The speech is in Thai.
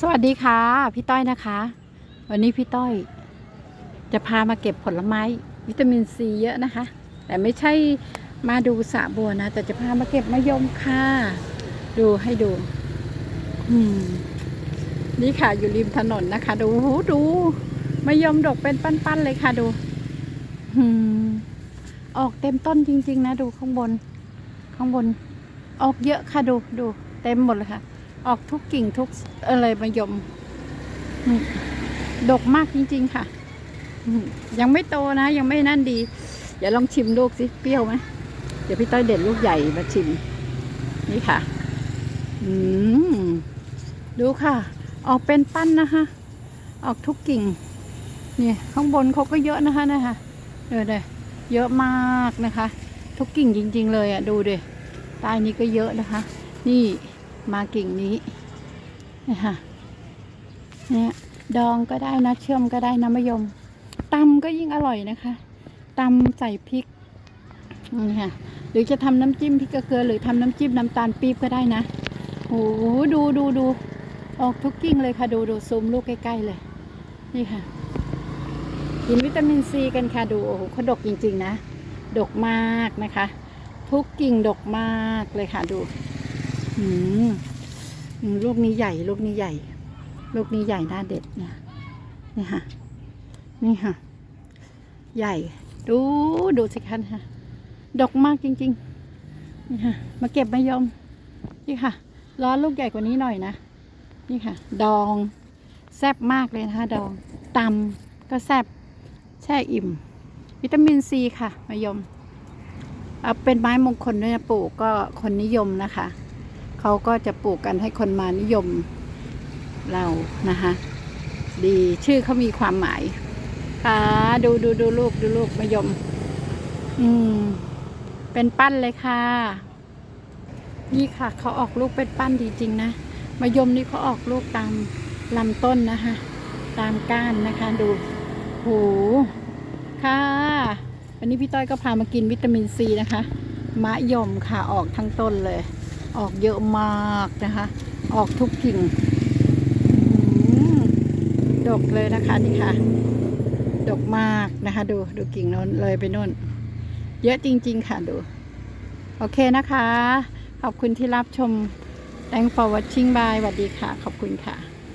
สวัสดีค่ะ พี่ต้อยนะคะ วันนี้พี่ต้อย จะพามาเก็บผลไม้ วิตามินซีเยอะนะคะ แต่ไม่ใช่มาดูสะบัวนะ แต่จะพามาเก็บมะยมค่ะ ดูให้ดู อืม นี่ค่ะอยู่ริมถนนนะคะ ดูหูดูมะยมดกเป็นปั้นๆเลยค่ะดูอืมออกเต็มต้นจริง ๆ นะ ดูข้างบน ข้างบน ออกเยอะค่ะดูดู เต็มหมดเลยค่ะ ออกทุกกิ่งทุกอะไรมายมดกมากจริง ๆ ค่ะ ยังไม่โตนะ ยังไม่นั่นดีเดี๋ยวลองชิมลูกสิเปรี้ยวไหมเดี๋ยวพี่ต้อยเด็ดลูกใหญ่มาชิม นี่ค่ะ อืมดูค่ะ ออกเป็นปั้นนะคะออกทุกกิ่งนี่ข้างบนเขาก็เยอะนะคะนะคะเดี๋ยวเดี๋ยวเยอะมากนะคะ ทุกกิ่งจริง ๆ เลยอะดูดิใต้นี้ก็เยอะนะคะ นี่ มากิ่งนี้นะคะเนี่ยดองก็ได้นะเชื่อมก็ได้นะมะยมตำก็ยิ่งอร่อยนะคะตำใส่พริกนี่ค่ะหรือจะทำน้ำจิ้มพริกกระเกลือหรือทำน้ำจิ้มน้ำตาลปี๊บก็ได้นะโอ้โหดูดูดูออกทุกกิ่งเลยค่ะดูดูซูมลูกใกล้ ๆ เลย นี่ค่ะ กินวิตามินซีกันค่ะดูโอ้โหเขาดกจริง ๆ นะ ดกมากนะคะ ทุกกิ่งดกมากเลยค่ะดู อืมอืมลูกนี้ใหญ่ ลูกนี้ใหญ่ ลูกนี้ใหญ่น่าเด็ดเนี่ย นี่ค่ะ นี่ค่ะ ใหญ่ ดู ดูสิคะค่ะ ดกมากจริง ๆ นี่ค่ะ มาเก็บมะยม นี่ค่ะ ร้อนลูกใหญ่กว่านี้หน่อยนะ นี่ค่ะ ดอง แซ่บมากเลยนะคะดองตำก็แซ่บ แช่อิ่ม วิตามินซีค่ะมะยมเอาเป็นไม้มงคลด้วยนะปลูกก็คนนิยมนะคะ เขาก็จะปลูกกันให้คนมานิยมเรานะคะดีชื่อเขามีความหมายค่ะดูดูดูลูกดูลูกมะยม อืม เป็นปั้นเลยค่ะ นี่ค่ะ เขาออกลูกเป็นปั้นจริงๆนะมะยมนี่เขาออกลูกตามลำต้นนะคะ ตามก้านนะคะดูโหค่ะวันนี้พี่ต้อยก็พามากินวิตามินซีนะคะมะยมค่ะออกทั้งต้นเลย ออกเยอะมากนะคะ ออกทุกกิ่งอืมดกเลยนะคะนี่ค่ะ ดกมากนะคะ ดูดูกิ่งน้นเลยไปน่น เยอะจริง ๆ ค่ะดู โอเคนะคะ ขอบคุณที่รับชม thank for watching bye สวัสดีค่ะ ขอบคุณค่ะ